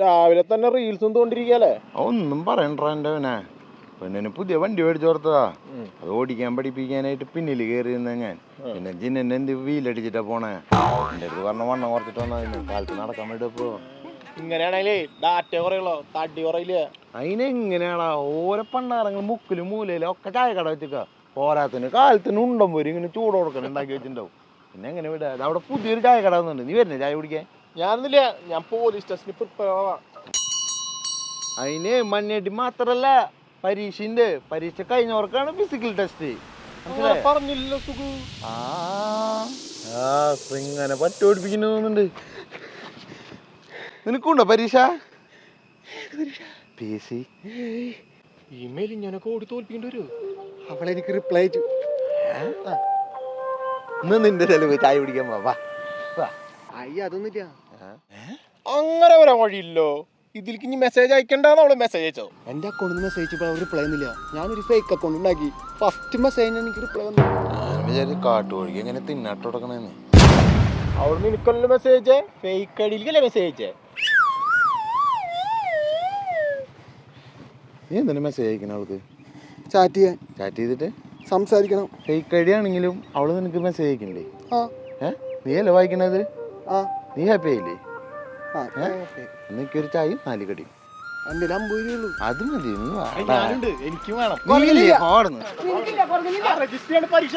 രാവിലെ തന്നെ റീൽസും തോണ്ടിരിക്കല്ലേ ഒന്നും പറയണ്ട എന്റെ പിന്നെ പെണ്ണിന് പുതിയ വണ്ടി മേടിച്ചു കൊടുത്തതാ. അത് ഓടിക്കാൻ പഠിപ്പിക്കാനായിട്ട് പിന്നിൽ കയറി നിന്ന ഞാൻ. പിന്നെ ജിന്നെ എന്ത് വീലടിച്ചിട്ടാ പോണേ? എന്റെ അടുത്ത് പറഞ്ഞ വണ്ണം കുറച്ചിട്ട് വന്നു കാലത്ത് നടക്കാൻ വേണ്ടിയപ്പോ ഇങ്ങനെയാണെങ്കിലേ ഡാറ്റ കുറയുള്ളോ? തടി കുറയില്ലേ? അതിനെങ്ങനെയാടാ ഓരോ പണ്ടാറങ്ങൾ മുക്കിലും മൂലയിലും ഒക്കെ ചായ കട വെച്ചിക്ക. പോരാത്തിന് കാലത്തിന് ഉണ്ടം പോരും ഇങ്ങനെ ചൂട് കൊടുക്കണം ഉണ്ടാക്കി വെച്ചിട്ടുണ്ടാവും. പിന്നെ എങ്ങനെ വിടാ? അവിടെ പുതിയൊരു ചായ കട വന്നിട്ടുണ്ട്. നീ വരുന്നേ ചായ കുടിക്കാൻ? ഞാനൊന്നുമില്ല ഞാൻ പോലീസ് സ്റ്റേഷനിൽ പ്രിപ്പയർ ആവാം അതിന് മണ്ണേട്ടി മാത്രല്ല പരീക്ഷയുണ്ട്. പരീക്ഷ കഴിഞ്ഞവർക്കാണ് ഫിസിക്കൽ ടെസ്റ്റ് പറഞ്ഞില്ല സുഖു. ആ ഇങ്ങനെ പറ്റോടിപ്പിക്കുന്നു തോന്നുന്നുണ്ട്. നിനക്കുണ്ടോ പരീക്ഷ? പി എസ് സി ഇമെയിൽ ഞാനൊക്കെ ഓടി തോൽപ്പിക്കേണ്ടി വരുമോ അവളെനിക്ക് റിപ്ലൈ അയച്ചു. ഇന്ന് നിന്റെ ചെലവ് ചായ കുടിക്കാൻ വാ, വാ വാ. അയ്യ അതൊന്നുമില്ല? അങ്ങനെ വരാൻ വഴിയില്ലോ. ഇതിലേക്ക് ഇനി മെസ്സേജ് അയക്കണ്ടെന്ന് അവൾ മെസ്സേജ് അയച്ചോ. എന്റെ അക്കൗണ്ടിൽ നിന്ന് മെസ്സേജ് ഇപ്പോൾ റിപ്ലൈ ഒന്നുമില്ല ഞാനൊരു ഫേക്ക് അക്കൗണ്ട് ഉണ്ടാക്കി. ഫസ്റ്റ് മെസ്സേജ് എനിക്ക് റിപ്ലൈ വന്നു. ഞാൻ വിചാരിച്ചു കാട്ടുകോഴിക്ക് എങ്ങനെ തിന്നാട്ട് കൊടുക്കണേന്ന് അവിടെ നിനക്കല്ലോ മെസ്സേജ് ഫേക്ക് അടിയിലേക്കല്ലേ മെസ്സേജ് അയച്ചേ? നീ എന്തിനാ മെസ്സേജ് അയക്കണ അവൾക്ക്? ചാറ്റ് ചെയ്യാൻ. ചാറ്റ് ചെയ്തിട്ട്? സംസാരിക്കണം. ഫേക്ക് ഐ ഡി ആണെങ്കിലും അവൾ നിനക്ക് മെസ്സേജ് അയക്കണ്ടേ ആ. ഏ? നീ അല്ലേ വായിക്കണത്? ആ. നീ ഹാപ്പി ആയില്ലേ? ഒരു എനിക്കൊരു ചായയും നാല് കടി എന്റെ ഒരു അമ്പത് രൂപയുള്ളൂ അത് മതി എനിക്ക് വേണം. പരീക്ഷ